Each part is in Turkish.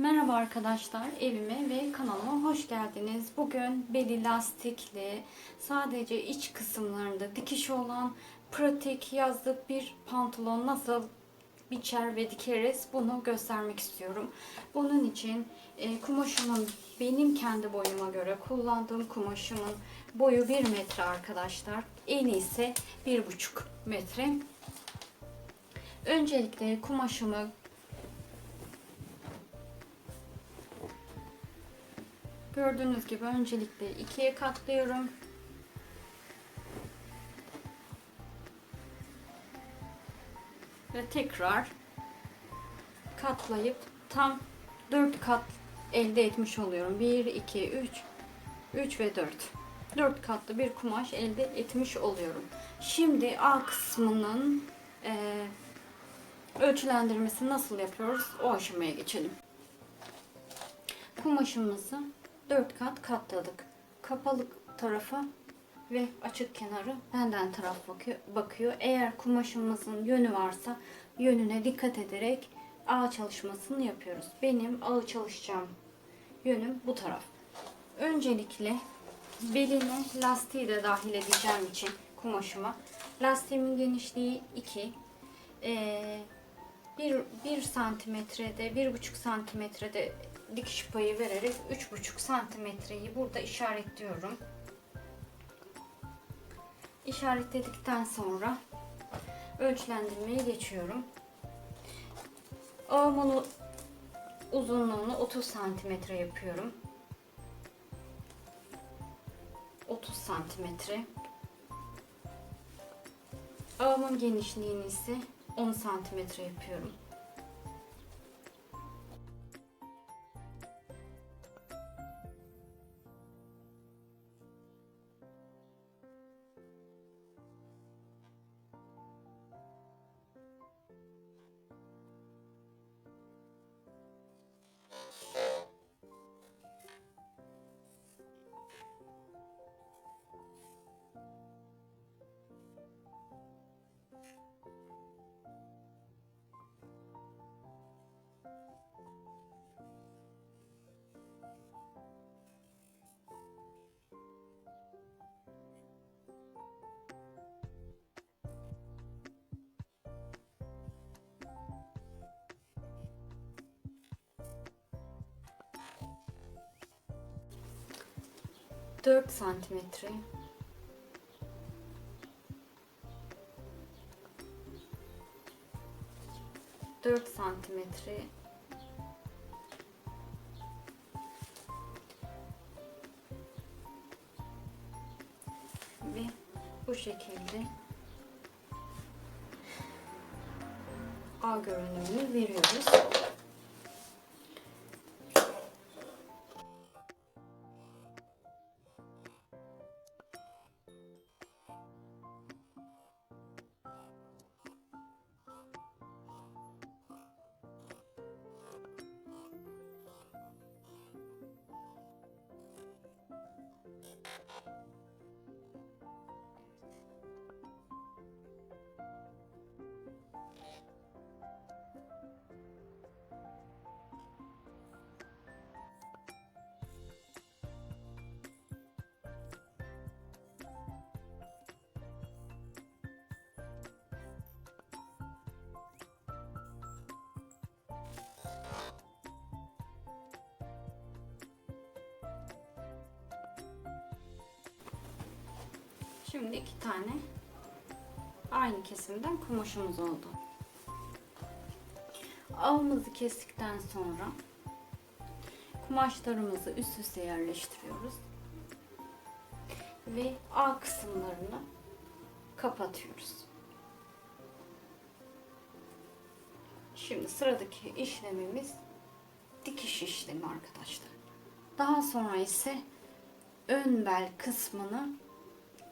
Merhaba arkadaşlar, evime ve kanalıma hoş geldiniz. Bugün beli lastikli, sadece iç kısımlarında dikiş olan pratik yazlık bir pantolon nasıl biçer ve dikeriz bunu göstermek istiyorum. Bunun için e, kumaşımın benim kendi boyuma göre kullandığım kumaşımın boyu 1 metre arkadaşlar. En iyisi 1,5 metre. Öncelikle kumaşımı Gördüğünüz gibi öncelikle ikiye katlıyorum. Ve tekrar katlayıp tam 4 kat elde etmiş oluyorum. 1, 2, 3, 3 ve 4. 4 katlı bir kumaş elde etmiş oluyorum. Şimdi A kısmının e, ölçülendirmesini nasıl yapıyoruz? O aşamaya geçelim. Kumaşımızı 4 kat katladık. Kapalı tarafı ve açık kenarı benden taraf bakıyor. Eğer kumaşımızın yönü varsa yönüne dikkat ederek ağ çalışmasını yapıyoruz. Benim ağ çalışacağım yönüm bu taraf. Öncelikle beline lastiği de dahil edeceğim için kumaşıma. Lastiğimin genişliği 2. Ee, 1, 1 santimetrede, 1,5 santimetrede dikiş payı vererek 3,5 santimetreyi burada işaretliyorum. İşaretledikten sonra ölçülendirmeye geçiyorum. Ağımın uzunluğunu 30 santimetre yapıyorum. 30 santimetre. Ağımın genişliğini ise 10 santimetre yapıyorum. Dört santimetre. Dört santimetre. Ve bu şekilde A görünümünü veriyoruz. Şimdi iki tane aynı kesimden kumaşımız oldu. Ağımızı kestikten sonra kumaşlarımızı üst üste yerleştiriyoruz. Ve ağ kısımlarını kapatıyoruz. Şimdi sıradaki işlemimiz dikiş işlemi arkadaşlar. Daha sonra ise ön bel kısmını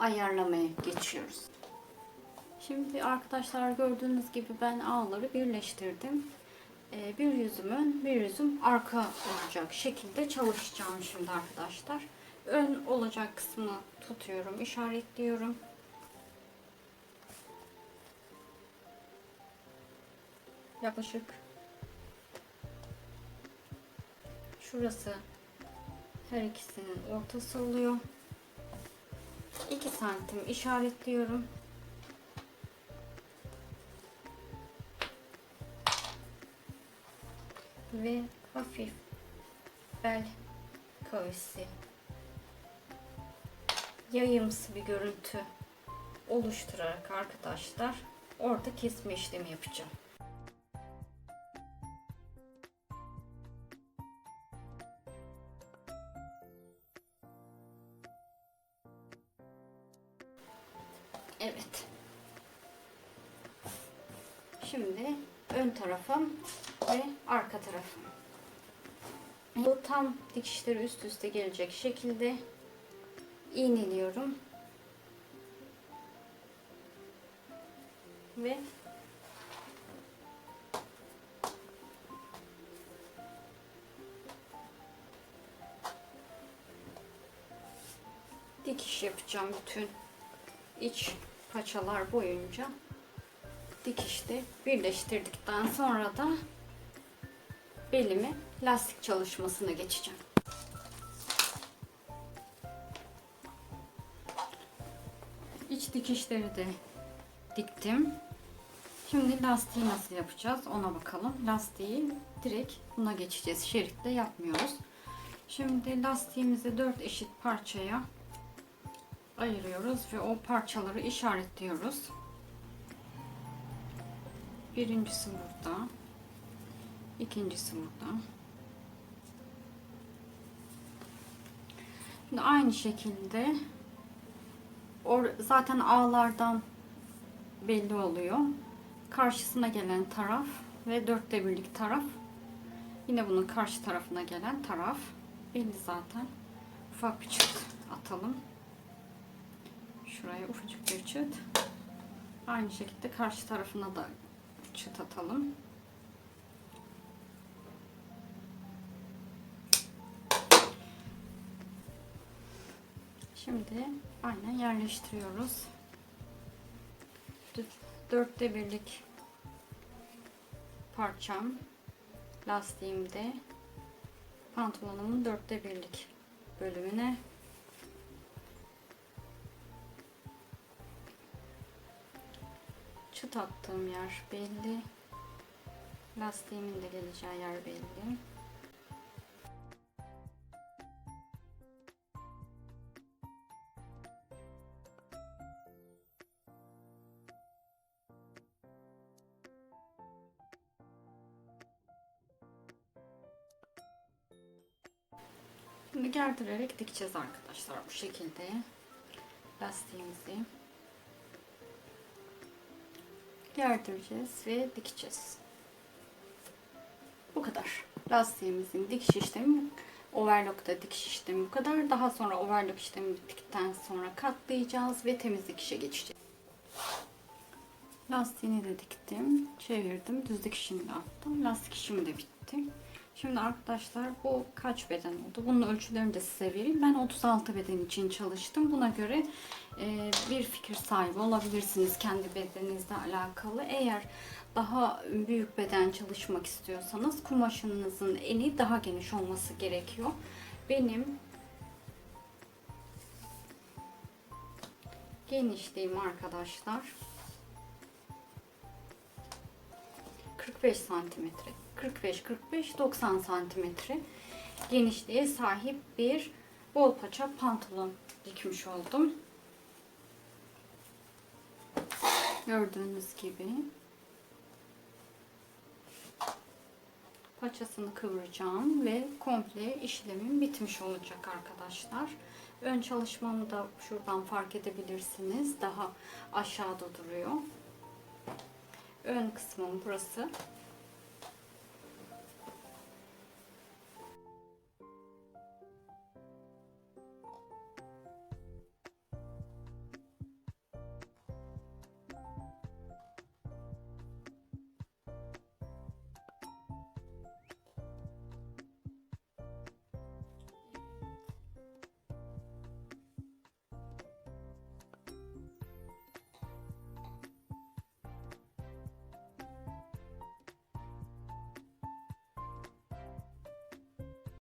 ayarlamaya geçiyoruz. Şimdi arkadaşlar gördüğünüz gibi ben ağları birleştirdim. Ee, bir yüzüm ön, bir yüzüm arka olacak şekilde çalışacağım şimdi arkadaşlar. Ön olacak kısmını tutuyorum, işaretliyorum. Yaklaşık Şurası her ikisinin ortası oluyor. 2 santim işaretliyorum. Ve hafif bel kavisi yayımsı bir görüntü oluşturarak arkadaşlar orada kesme işlemi yapacağım. Evet. Şimdi ön tarafım ve arka tarafım. Bu tam dikişleri üst üste gelecek şekilde iğneliyorum. Ve dikiş yapacağım bütün iç paçalar boyunca dikişte birleştirdikten sonra da belimi lastik çalışmasına geçeceğim. İç dikişleri de diktim. Şimdi lastiği nasıl yapacağız ona bakalım. Lastiği direkt buna geçeceğiz. Şeritle yapmıyoruz. Şimdi lastiğimizi 4 eşit parçaya ayırıyoruz ve o parçaları işaretliyoruz. Birincisi burada. ikincisi burada. Şimdi aynı şekilde or zaten ağlardan belli oluyor. Karşısına gelen taraf ve dörtte birlik taraf. Yine bunun karşı tarafına gelen taraf belli zaten. Ufak bir çıt atalım. Şuraya ufacık bir çıt. Aynı şekilde karşı tarafına da çıt atalım. Şimdi aynen yerleştiriyoruz. Dörtte birlik parçam lastiğimde pantolonumun dörtte birlik bölümüne çıt attığım yer belli. Lastiğimin de geleceği yer belli. Şimdi gerdirerek dikeceğiz arkadaşlar bu şekilde lastiğimizi gerdireceğiz ve dikeceğiz. Bu kadar. Lastiğimizin dikiş işlemi overlock'ta dikiş işlemi bu kadar. Daha sonra overlock işlemi bittikten sonra katlayacağız ve temizlik işe geçeceğiz. Lastiğini de diktim, çevirdim, düz dikişini de attım. Lastik işimi de bitti. Şimdi arkadaşlar bu kaç beden oldu? Bunun ölçülerini de size vereyim. Ben 36 beden için çalıştım. Buna göre e, bir fikir sahibi olabilirsiniz kendi bedeninizle alakalı. Eğer daha büyük beden çalışmak istiyorsanız kumaşınızın eni daha geniş olması gerekiyor. Benim genişliğim arkadaşlar 45 santimetre. 45-45-90 santimetre genişliğe sahip bir bol paça pantolon dikmiş oldum. Gördüğünüz gibi paçasını kıvıracağım ve komple işlemim bitmiş olacak arkadaşlar. Ön çalışmamı da şuradan fark edebilirsiniz. Daha aşağıda duruyor. Ön kısmım burası.